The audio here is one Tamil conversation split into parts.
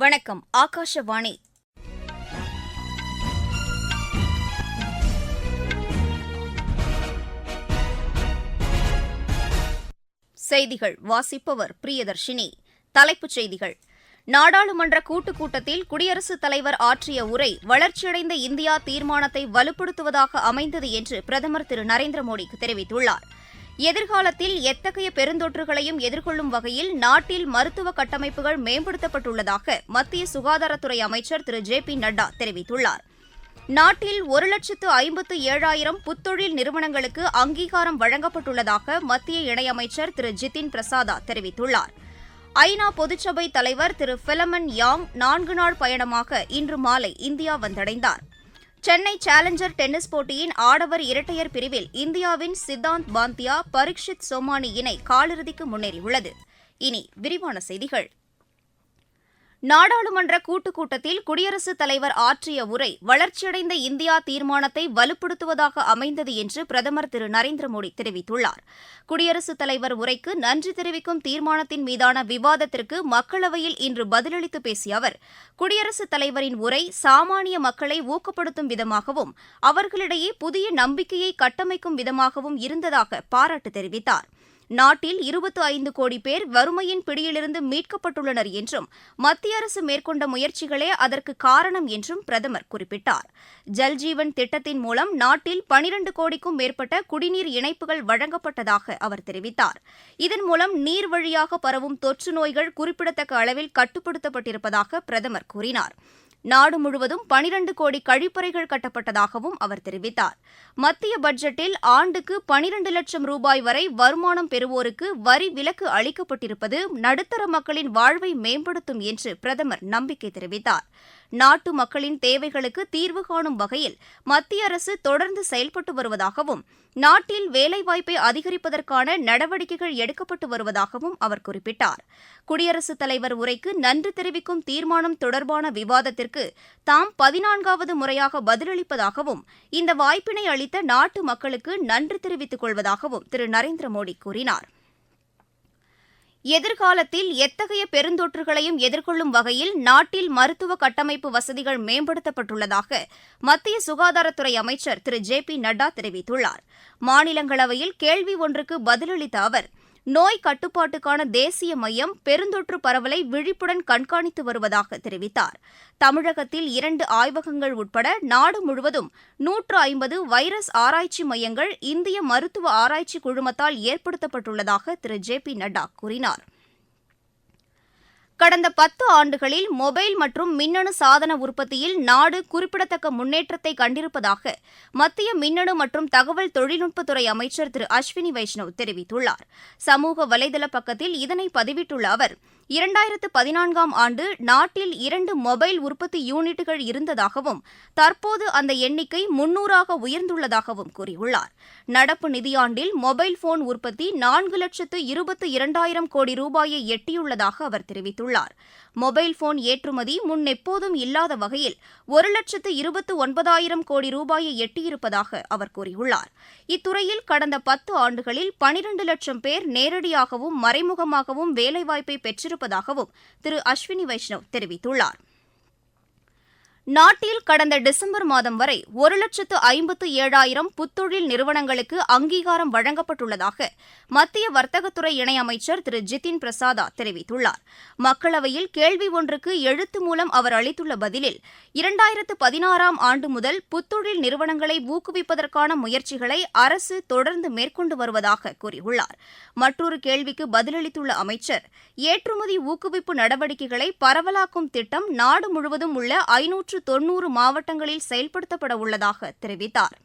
வணக்கம் ஆகாஷவாணி. செய்திகள் வாசிப்பவர் பிரியதர்ஷினி. தலைப்புச் செய்திகள். நாடாளுமன்ற கூட்டுக் கூட்டத்தில் குடியரசுத் தலைவர் ஆற்றிய உரை வளர்ச்சியடைந்த இந்தியா தீர்மானத்தை வலுப்படுத்துவதாக அமைந்தது என்று பிரதமர் திரு நரேந்திர மோடி தெரிவித்துள்ளார். எதிர்காலத்தில் எத்தகைய பெருந்தொற்றுகளையும் எதிர்கொள்ளும் வகையில் நாட்டில் மருத்துவ கட்டமைப்புகள் மேம்படுத்தப்பட்டுள்ளதாக மத்திய சுகாதாரத்துறை அமைச்சர் திரு. ஜே. பி. நட்டா தெரிவித்துள்ளார். நாட்டில் ஒரு லட்சத்து ஐம்பத்து ஏழாயிரம் புத்தொழில் நிறுவனங்களுக்கு அங்கீகாரம் வழங்கப்பட்டுள்ளதாக மத்திய இணையமைச்சர் திரு. ஜிதின் பிரசாதா தெரிவித்துள்ளார். ஐநா பொதுச்சபை தலைவர் திரு. பிலமன் யாங் நான்கு நாள் பயணமாக இன்று மாலை இந்தியா வந்தடைந்தார். சென்னை சேலஞ்சர் டென்னிஸ் போட்டியின் ஆடவர் இரட்டையர் பிரிவில் இந்தியாவின் சித்தாந்த் பாந்தியா பரீட்சித் சோமானி இணை காலிறுதிக்கு முன்னேறியுள்ளது. இனி விரிவான செய்திகள். நாடாளுமன்ற கூட்டுக் கூட்டத்தில் குடியரசுத் தலைவர் ஆற்றிய உரை வளர்ச்சியடைந்த இந்தியா தீர்மானத்தை வலுப்படுத்துவதாக அமைந்தது என்று பிரதமர் திரு நரேந்திர மோடி தெரிவித்துள்ளார். குடியரசுத் தலைவர் உரைக்கு நன்றி தெரிவிக்கும் தீர்மானத்தின் மீதான விவாதத்திற்கு மக்களவையில் இன்று பதிலளித்து பேசிய அவர் குடியரசுத் தலைவரின் உரை சாமானிய மக்களை ஊக்கப்படுத்தும் விதமாகவும் அவர்களிடையே புதிய நம்பிக்கையை கட்டமைக்கும் விதமாகவும் இருந்ததாக பாராட்டு தெரிவித்தாா் நாட்டில் இருபத்து ஐந்து கோடி பேர் வறுமையின் பிடியிலிருந்து மீட்கப்பட்டுள்ளனர் என்றும் மத்திய அரசு மேற்கொண்ட முயற்சிகளே அதற்கு காரணம் என்றும் பிரதமர் குறிப்பிட்டார். ஜல்ஜீவன் திட்டத்தின் மூலம் நாட்டில் பனிரண்டு கோடிக்கும் மேற்பட்ட குடிநீர் இணைப்புகள் வழங்கப்பட்டதாக அவர் தெரிவித்தார். இதன் மூலம் நீர் வழியாக பரவும் தொற்று நோய்கள் குறிப்பிடத்தக்க அளவில் கட்டுப்படுத்தப்பட்டிருப்பதாக பிரதமர் கூறினார். நாடு முழுவதும் பனிரண்டு கோடி கழிப்பறைகள் கட்டப்பட்டதாகவும் அவர் தெரிவித்தார். மத்திய பட்ஜெட்டில் ஆண்டுக்கு பனிரண்டு லட்சம் ரூபாய் வரை வருமானம் பெறுவோருக்கு வரி விலக்கு அளிக்கப்பட்டிருப்பது நடுத்தர மக்களின் வாழ்வை மேம்படுத்தும் என்று பிரதமர் நம்பிக்கை தெரிவித்தார். நாட்டு மக்களின் தேவைகளுக்கு தீர்வு காணும் வகையில் மத்திய அரசு தொடர்ந்து செயல்பட்டு வருவதாகவும் நாட்டில் வேலைவாய்ப்பை அதிகரிப்பதற்கான நடவடிக்கைகள் எடுக்கப்பட்டு வருவதாகவும் அவர் குறிப்பிட்டார். குடியரசுத் தலைவர் உரைக்கு நன்றி தெரிவிக்கும் தீர்மானம் தொடர்பான விவாதத்திற்கு தாம் பதினான்காவது முறையாக பதிலளிப்பதாகவும் இந்த வாய்ப்பினை அளித்த நாட்டு மக்களுக்கு நன்றி தெரிவித்துக் கொள்வதாகவும் திரு. நரேந்திர மோடி கூறினாா் எதிர்காலத்தில் எத்தகைய பெருந்தொற்றுகளையும் எதிர்கொள்ளும் வகையில் நாட்டில் மருத்துவ கட்டமைப்பு வசதிகள் மேம்படுத்தப்பட்டுள்ளதாக மத்திய சுகாதாரத்துறை அமைச்சர் திரு ஜே பி நட்டா தெரிவித்துள்ளார். மாநிலங்களவையில் கேள்வி ஒன்றுக்கு பதிலளித்த அவர் நோய் கட்டுப்பாட்டுக்கான தேசிய மையம் பெருந்தொற்று பரவலை விழிப்புடன் கண்காணித்து வருவதாக தெரிவித்தார். தமிழகத்தில் இரண்டு ஆய்வகங்கள் உட்பட நாடு முழுவதும் நூற்று ஐம்பது வைரஸ் ஆராய்ச்சி மையங்கள் இந்திய மருத்துவ ஆராய்ச்சி குழுமத்தால் ஏற்படுத்தப்பட்டுள்ளதாக திரு ஜே பி நட்டா கூறினாா் கடந்த பத்து ஆண்டுகளில் மொபைல் மற்றும் மின்னணு சாதன உற்பத்தியில் நாடு குறிப்பிடத்தக்க முன்னேற்றத்தை கண்டிருப்பதாக மத்திய மின்னணு மற்றும் தகவல் தொழில்நுட்பத்துறை அமைச்சர் திரு அஸ்வினி வைஷ்ணவ் தெரிவித்துள்ளார். சமூக வலைதள பக்கத்தில் இதனை பதிவிட்டுள்ள அவர் இரண்டாயிரத்து பதினான்காம் ஆண்டு நாட்டில் இரண்டு மொபைல் உற்பத்தி யூனிட்டுகள் இருந்ததாகவும் தற்போது அந்த எண்ணிக்கை முன்னூறாக உயர்ந்துள்ளதாகவும் கூறியுள்ளார். நடப்பு நிதியாண்டில் மொபைல் போன் உற்பத்தி நான்கு லட்சத்து இருபத்து இரண்டாயிரம் கோடி ரூபாயை எட்டியுள்ளதாக அவர் தெரிவித்துள்ளார். மொபைல் போன் ஏற்றுமதி முன்னெப்போதும் இல்லாத வகையில் ஒரு லட்சத்து இருபத்து ஒன்பதாயிரம் கோடி ரூபாயை எட்டியிருப்பதாக அவர் கூறியுள்ளார். இத்துறையில் கடந்த பத்து ஆண்டுகளில் பனிரண்டு லட்சம் பேர் நேரடியாகவும் மறைமுகமாகவும் வேலைவாய்ப்பை இருப்பதாகவும் திரு அஸ்வினி வைஷ்ணவ் தெரிவித்துள்ளாா் நாட்டில் கடந்த டிசம்பர் மாதம் வரை ஒரு லட்சத்து ஐம்பத்து ஏழாயிரம் புத்தொழில் நிறுவனங்களுக்கு அங்கீகாரம் வழங்கப்பட்டுள்ளதாக மத்திய வர்த்தகத்துறை இணையமைச்சர் திரு. ஜிதின் பிரசாதா தெரிவித்துள்ளார். மக்களவையில் கேள்வி ஒன்றுக்கு எழுத்து மூலம் அவர் அளித்துள்ள பதிலில் இரண்டாயிரத்து பதினாறாம் ஆண்டு முதல் புத்தொழில் நிறுவனங்களை ஊக்குவிப்பதற்கான முயற்சிகளை அரசு தொடர்ந்து மேற்கொண்டு வருவதாக கூறியுள்ளார். மற்றொரு கேள்விக்கு பதிலளித்துள்ள அமைச்சர் ஏற்றுமதி ஊக்குவிப்பு நடவடிக்கைகளை பரவலாக்கும் திட்டம் நாடு முழுவதும் உள்ள ஐநூற்று தொன்னூறு மாவட்டங்களில் செயல்படுத்தப்பட உள்ளதாக தெரிவித்தார்.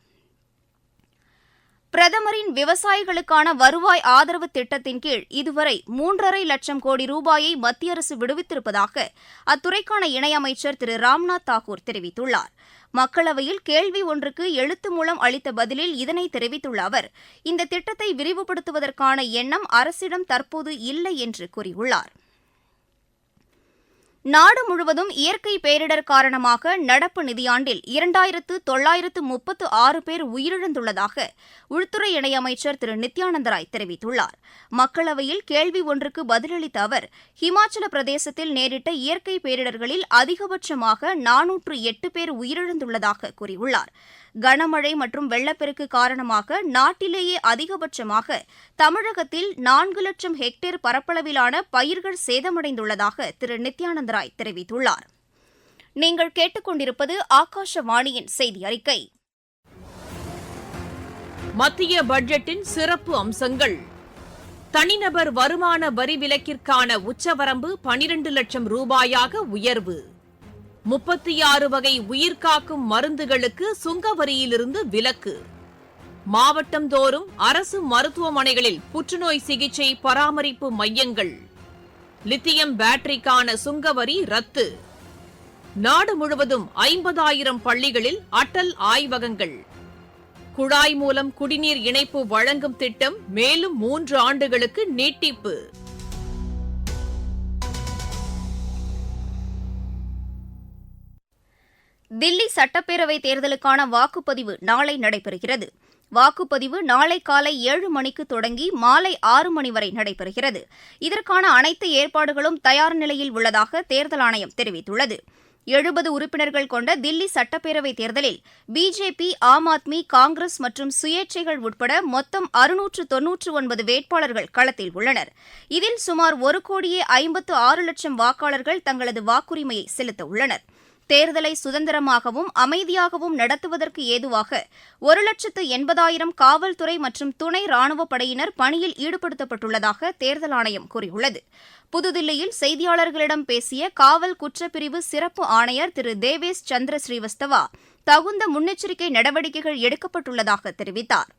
பிரதமரின் விவசாயிகளுக்கான வருவாய் ஆதரவு திட்டத்தின் கீழ் இதுவரை மூன்றரை லட்சம் கோடி ரூபாயை மத்திய அரசு விடுவித்திருப்பதாக அத்துறைக்கான இணையமைச்சர் திரு. ராம்நாத் தாக்கூர் தெரிவித்துள்ளார். மக்களவையில் கேள்வி ஒன்றுக்கு எழுத்து மூலம் அளித்த பதிலில் இதனை தெரிவித்துள்ள அவர் இந்த திட்டத்தை விரிவுபடுத்துவதற்கான எண்ணம் அரசிடம் தற்போது இல்லை என்று கூறியுள்ளாா் நாடு முழுவதும் இயற்கை பேரிடர் காரணமாக நடப்பு நிதியாண்டில் இரண்டாயிரத்து தொள்ளாயிரத்து முப்பத்து ஆறு பேர் உயிரிழந்துள்ளதாக உள்துறை இணையமைச்சர் திரு. நித்யானந்த ராய் தெரிவித்துள்ளார். மக்களவையில் கேள்வி ஒன்றுக்கு பதிலளித்த அவர் ஹிமாச்சல பிரதேசத்தில் நேரிட்ட இயற்கை பேரிடர்களில் அதிகபட்சமாக நானூற்று எட்டு பேர் உயிரிழந்துள்ளதாக கூறியுள்ளார். கனமழை மற்றும் வெள்ளப்பெருக்கு காரணமாக நாட்டிலேயே அதிகபட்சமாக தமிழகத்தில் நான்கு லட்சம் ஹெக்டேர் பரப்பளவிலான பயிர்கள் சேதமடைந்துள்ளதாக திரு. நித்யானந்த ராய் தெரிவித்துள்ளார். நீங்கள் கேட்டுக்கொண்டிருப்பது ஆகாஷவாணியின் செய்தி அறிக்கை மத்திய பட்ஜெட்டின் சிறப்பு அம்சங்கள். தனிநபர் வருமான வரி விலக்கிற்கான உச்சவரம்பு பனிரண்டு லட்சம் ரூபாயாக உயர்வு. முப்பத்தி ஆறு வகை உயிர்காக்கும் மருந்துகளுக்கு சுங்க வரியிலிருந்து விலக்கு. மாவட்டம் தோறும் அரசு மருத்துவமனைகளில் புற்றுநோய் சிகிச்சை பராமரிப்பு மையங்கள். லித்தியம் பேட்டரிக்கான சுங்கவரி ரத்து. நாடு முழுவதும் ஐம்பதாயிரம் பள்ளிகளில் அட்டல் ஆய்வகங்கள். குழாய் மூலம் குடிநீர் இணைப்பு வழங்கும் திட்டம் மேலும் மூன்று ஆண்டுகளுக்கு நீட்டிப்பு. தில்லி சட்டப்பேரவைத் தேர்தலுக்கான வாக்குப்பதிவு நாளை நடைபெறுகிறது. வாக்குப்பதிவு நாளை காலை ஏழு மணிக்கு தொடங்கி மாலை ஆறு மணி வரை நடைபெறுகிறது. இதற்கான அனைத்து ஏற்பாடுகளும் தயார் நிலையில் உள்ளதாக தேர்தல் ஆணையம் தெரிவித்துள்ளது. எழுபது உறுப்பினர்கள் கொண்ட தில்லி சட்டப்பேரவைத் தேர்தலில் பிஜேபி ஆம் ஆத்மி காங்கிரஸ் மற்றும் சுயேட்சைகள் உட்பட மொத்தம் அறுநூற்று தொன்னூற்று ஒன்பது வேட்பாளர்கள் களத்தில் உள்ளனர். இதில் சுமார் ஒரு கோடியே ஐம்பத்து ஆறு லட்சம் வாக்காளர்கள் தங்களது வாக்குரிமையை செலுத்த உள்ளனர். தேர்தலை சுதந்திரமாகவும் அமைதியாகவும் நடத்துவதற்கு ஏதுவாக ஒரு லட்சத்து எண்பதாயிரம் காவல்துறை மற்றும் துணை ராணுவப் படையினர் பணியில் ஈடுபடுத்தப்பட்டுள்ளதாக தேர்தல் ஆணையம் கூறியுள்ளது. புதுதில்லியில் செய்தியாளர்களிடம் பேசிய காவல் குற்றப்பிரிவு சிறப்பு ஆணையர் திரு தேவேஷ் சந்திர ஸ்ரீவஸ்தவா தகுந்த முன்னெச்சரிக்கை நடவடிக்கைகள் எடுக்கப்பட்டுள்ளதாக தெரிவித்தார்.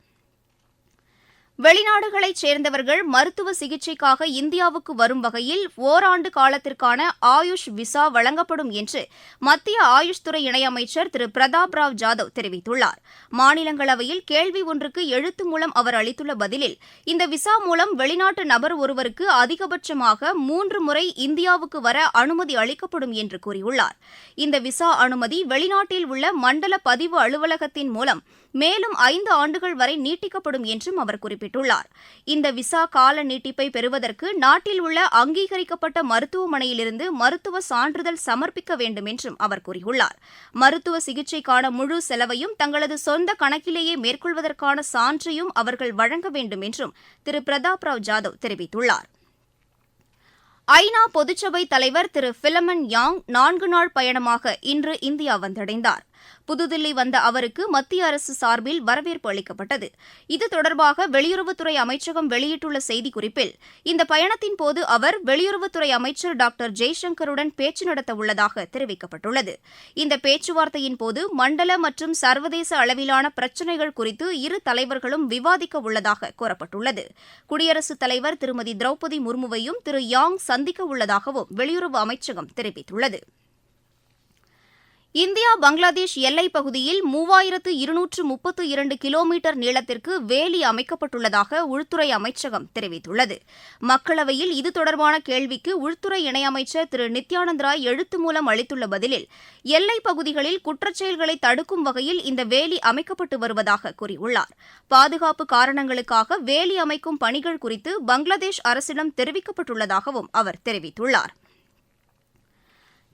வெளிநாடுகளைச் சேர்ந்தவர்கள் மருத்துவ சிகிச்சைக்காக இந்தியாவுக்கு வரும் வகையில் ஓராண்டு காலத்திற்கான ஆயுஷ் விசா வழங்கப்படும் என்று மத்திய ஆயுஷ் துறை இணையமைச்சர் திரு பிரதாப் ராவ் ஜாதவ் தெரிவித்துள்ளார். மாநிலங்களவையில் கேள்வி ஒன்றுக்கு எழுத்து மூலம் அவர் அளித்துள்ள பதிலில் இந்த விசா மூலம் வெளிநாட்டு நபர் ஒருவருக்கு அதிகபட்சமாக மூன்று முறை இந்தியாவுக்கு வர அனுமதி அளிக்கப்படும் என்று கூறியுள்ளார். இந்த விசா அனுமதி வெளிநாட்டில் உள்ள மண்டல பதிவு அலுவலகத்தின் மூலம் மேலும் ஐந்து ஆண்டுகள் வரை நீட்டிக்கப்படும் என்றும் அவர் குறிப்பிட்டுள்ளார். இந்த விசா கால நீட்டிப்பை பெறுவதற்கு நாட்டில் உள்ள அங்கீகரிக்கப்பட்ட மருத்துவமனையிலிருந்து மருத்துவ சான்றிதழ் சமர்ப்பிக்க வேண்டும் என்றும் அவர் கூறியுள்ளார். மருத்துவ சிகிச்சைக்கான முழு செலவையும் தங்களது சொந்த கணக்கிலேயே மேற்கொள்வதற்கான சான்றையும் அவர்கள் வழங்க வேண்டும் என்றும் திரு. பிரதாப் ராவ் ஜாதவ் தெரிவித்துள்ளார். ஐநா பொதுச்சபை தலைவர் திரு. பிலமன் யாங் நான்கு நாள் பயணமாக இன்று இந்தியா வந்தடைந்தார். புதுதில்லி வந்த அவருக்கு மத்திய அரசு சார்பில் வரவேற்பு அளிக்கப்பட்டது. இது தொடர்பாக வெளியுறவுத்துறை அமைச்சகம் வெளியிட்டுள்ள செய்திக்குறிப்பில் இந்த பயணத்தின் போது அவர் வெளியுறவுத்துறை அமைச்சர் டாக்டர் ஜெய்சங்கருடன் பேச்சு நடத்த உள்ளதாக தெரிவிக்கப்பட்டுள்ளது. இந்த பேச்சுவார்த்தையின் போது மண்டல மற்றும் சர்வதேச அளவிலான பிரச்சினைகள் குறித்து இரு தலைவர்களும் விவாதிக்க உள்ளதாக கூறப்பட்டுள்ளது. குடியரசுத் தலைவர் திருமதி திரௌபதி முர்முவையும் திரு யாங் சந்திக்க உள்ளதாகவும் வெளியுறவு அமைச்சகம் தெரிவித்துள்ளது. இந்தியா பங்களாதேஷ் எல்லைப் பகுதியில் மூவாயிரத்து இருநூற்று முப்பத்து இரண்டு கிலோமீட்டர் நீளத்திற்கு வேலி அமைக்கப்பட்டுள்ளதாக உள்துறை அமைச்சகம் தெரிவித்துள்ளது. மக்களவையில் இது தொடர்பான கேள்விக்கு உள்துறை இணையமைச்சர் திரு நித்யானந்த் ராய் எழுத்து மூலம் அளித்துள்ள பதிலில் எல்லைப் பகுதிகளில் குற்றச்செயல்களை தடுக்கும் வகையில் இந்த வேலி அமைக்கப்பட்டு வருவதாக கூறியுள்ளார். பாதுகாப்பு காரணங்களுக்காக வேலி அமைக்கும் பணிகள் குறித்து பங்களாதேஷ் அரசிடம் தெரிவிக்கப்பட்டுள்ளதாகவும் அவர் தெரிவித்துள்ளார்.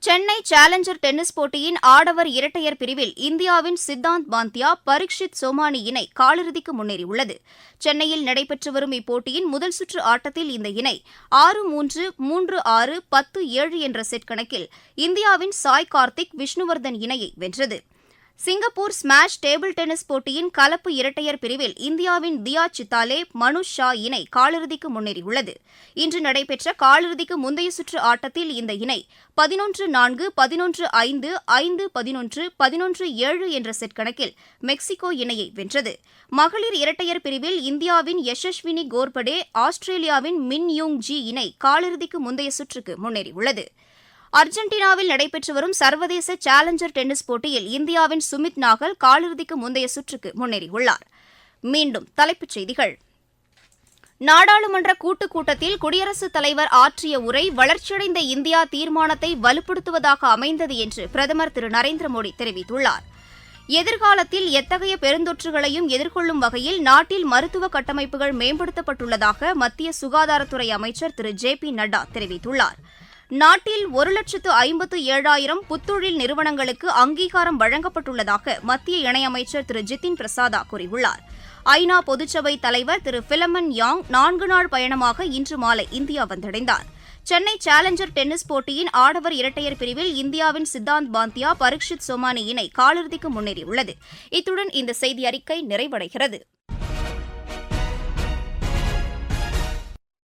சென்னை சேலஞ்சர் டென்னிஸ் போட்டியின் ஆடவர் இரட்டையர் பிரிவில் இந்தியாவின் சித்தாந்த் பாந்தியா பரீட்சித் சோமானி இணை காலிறுதிக்கு முன்னேறியுள்ளது. சென்னையில் நடைபெற்று வரும் இப்போட்டியின் முதல் சுற்று ஆட்டத்தில் இந்த இணை ஆறு மூன்று மூன்று ஆறு பத்து ஏழு என்ற செட் கணக்கில் இந்தியாவின் சாய் கார்த்திக் விஷ்ணுவர்தன் இணையை வென்றது. சிங்கப்பூர் ஸ்மாஷ் டேபிள் டென்னிஸ் போட்டியின் கலப்பு இரட்டையர் பிரிவில் இந்தியாவின் தியா சித்தாலே மனுஷ் ஷா இணை காலிறுதிக்கு முன்னேறியுள்ளது. இன்று நடைபெற்ற காலிறுதிக்கு முந்தைய சுற்று ஆட்டத்தில் இந்த இணை பதினொன்று நான்கு பதினொன்று ஐந்து ஐந்து பதினொன்று பதினொன்று ஏழு என்ற செட் கணக்கில் மெக்சிகோ இணையை வென்றது. மகளிர் இரட்டையர் பிரிவில் இந்தியாவின் யசஸ்வினி கோர்படே ஆஸ்திரேலியாவின் மின் யூங் ஜி இணை காலிறுதிக்கு முந்தைய சுற்றுக்கு முன்னேறியுள்ளது. அர்ஜென்டினாவில் நடைபெற்று வரும் சர்வதேச சேலஞ்சர் டென்னிஸ் போட்டியில் இந்தியாவின் சுமித் நாகல் காலிறுதிக்கு முந்தைய சுற்றுக்கு முன்னேறியுள்ளார். மீண்டும் தலைப்புச் செய்திகள். நாடாளுமன்ற கூட்டுக் கூட்டத்தில் குடியரசுத் தலைவர் ஆற்றிய உரை வளர்ச்சியடைந்த இந்தியா தீர்மானத்தை வலுப்படுத்துவதாக அமைந்தது என்று பிரதமர் திரு நரேந்திர மோடி தெரிவித்துள்ளார். எதிர்காலத்தில் எத்தகைய பெருந்தொற்றுகளையும் எதிர்கொள்ளும் வகையில் நாட்டில் மருத்துவ கட்டமைப்புகள் மேம்படுத்தப்பட்டுள்ளதாக மத்திய சுகாதாரத்துறை அமைச்சர் திரு ஜே பி நட்டா தெரிவித்துள்ளார். நாட்டில் ஒரு லட்சத்து ஐம்பத்து ஏழாயிரம் புத்தொழில் நிறுவனங்களுக்கு அங்கீகாரம் வழங்கப்பட்டுள்ளதாக மத்திய இணையமைச்சர் திரு. ஜிதின் பிரசாதா கூறியுள்ளார். ஐநா பொதுச்சபை தலைவர் திரு. பிலமன் யாங் நான்கு நாள் பயணமாக இன்று மாலை இந்தியா வந்தடைந்தார். சென்னை சேலஞ்சர் டென்னிஸ் போட்டியின் ஆடவர் இரட்டையர் பிரிவில் இந்தியாவின் சித்தாந்த் பாந்தியா பரீட்சித் சோமானி இணை காலிறுதிக்கு முன்னேறியுள்ளது. இத்துடன் இந்த செய்தி அறிக்கை நிறைவடைகிறது.